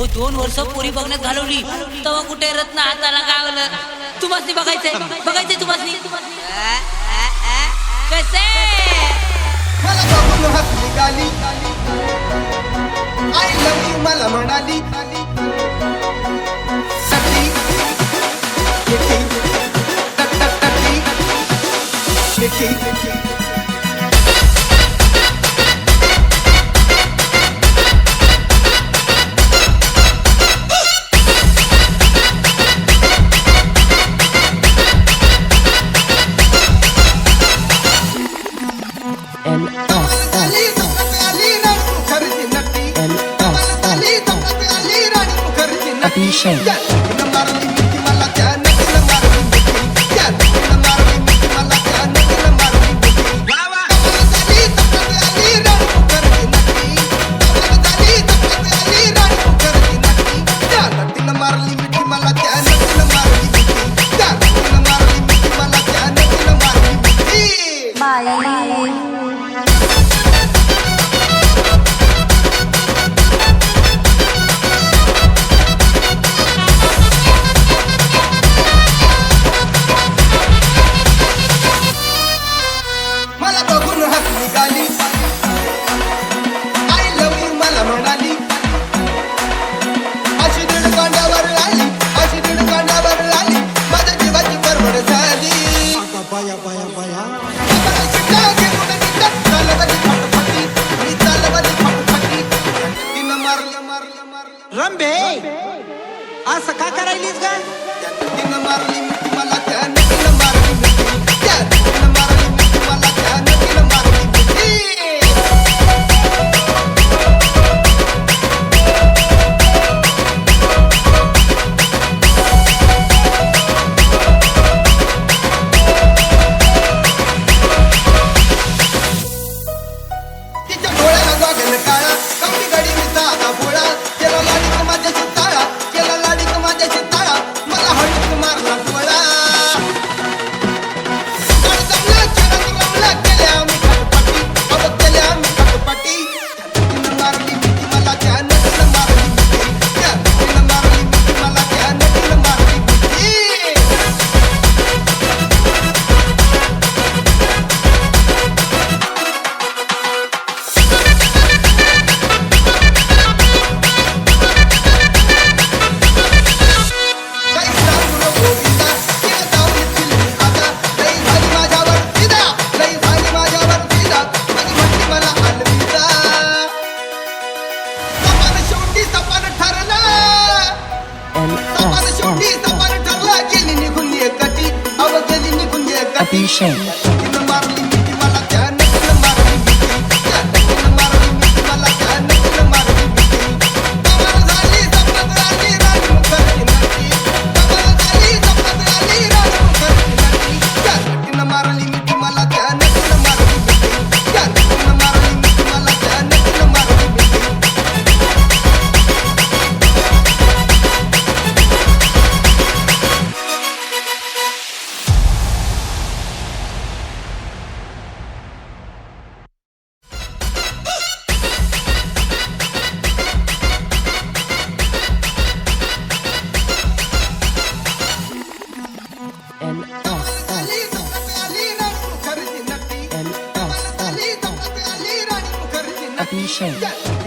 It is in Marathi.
अहो दोन वर्ष पोरी बघण्यात घालवली. तेव्हा कुठे रत्न हाताला गावलं? तुम्हाला बघायचंय? बघायचंय तुम्हाला कसे? मला निघाली. आई मला म्हणाली off. off. बाया बाया बाया रंभे असं का करायलीस का तिनं मारली मला त्या Shame. 一线。